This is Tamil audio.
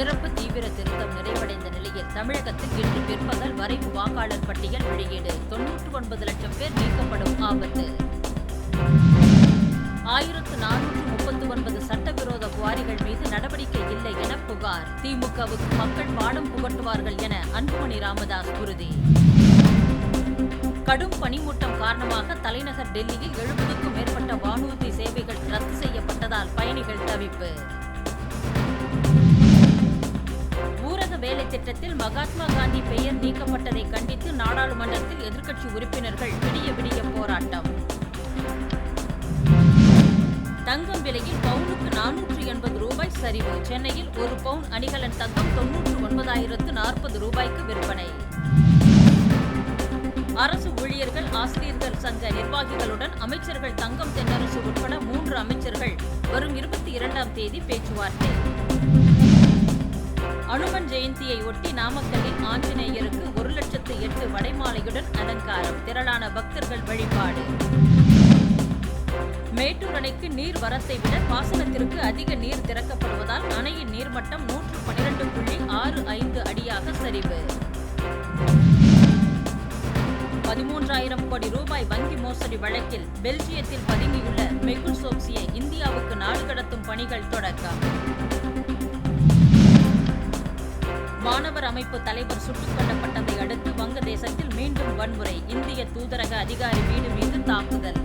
சிறப்பு தீவிர திருத்தம் நிறைவடைந்த நிலையில் தமிழகத்தில் இன்று பிற்பகல் வரைவு வாக்காளர் பட்டியல் வெளியீடு. தொன்னூற்று ஒன்பது லட்சம் பேர் நீக்கப்படும் ஆபத்து. ஆயிரத்து நானூற்று முப்பத்து ஒன்பது சட்டவிரோத குவாரிகள் மீது நடவடிக்கை இல்லை என புகார். திமுகவுக்கு மக்கள் பாடம் புகட்டுவார்கள் என அன்புமணி ராமதாஸ் உறுதி. கடும் பனிமூட்டம் காரணமாக தலைநகர் டெல்லியில் எழுபதுக்கும் மேற்பட்ட வானூர்தி சேவைகள் ரத்து செய்யப்பட்டதால் பயணிகள் தவிப்பு. திட்டத்தில் மகாத்மா காந்தி பெயர் நீக்கப்பட்டதை கண்டித்து நாடாளுமன்றத்தில் எதிர்க்கட்சி உறுப்பினர்கள் விடிய விடிய போராட்டம். தங்கம் விலையில் பவுனுக்கு நானூற்று எண்பது ரூபாய் சரிவு. சென்னையில் ஒரு பவுன் அணிகலன் தங்கம் தொன்னூற்று ஒன்பதாயிரத்து நாற்பது ரூபாய்க்கு விற்பனை. அரசு ஊழியர்கள் ஆசிரியர்கள் சங்க நிர்வாகிகளுடன் அமைச்சர்கள் தங்கம் தென்னரசு உட்பட மூன்று அமைச்சர்கள் வரும் இருபத்தி இரண்டாம் தேதி பேச்சுவார்த்தை. அனுமன் ஜெயந்தியை ஒட்டி நாமக்கல்லில் ஆஞ்சநேயருக்கு ஒரு லட்சத்து எட்டு வடைமாலையுடன் அலங்காரம். திரளான பக்தர்கள் வழிபாடு. மேட்டூர் அணைக்கு நீர் வரத்தை விட பாசனத்திற்கு அதிக நீர் திறக்கப்படுவதால் அணையின் நீர்மட்டம் நூற்று பனிரெண்டு புள்ளி ஆறு ஐந்து அடியாக சரிவு. பதிமூன்றாயிரம் கோடி ரூபாய் வங்கி மோசடி வழக்கில் பெல்ஜியத்தில் பதுங்கியுள்ள மெகுல் சோப்சியை இந்தியாவுக்கு நாடு கடத்தும் பணிகள் தொடக்கம். மாணவர் அமைப்பு தலைவர் சுட்டுக் கொல்லப்பட்டதை அடுத்து வங்கதேசத்தில் மீண்டும் வன்முறை. இந்திய தூதரக அதிகாரி வீடு மீது தாக்குதல்.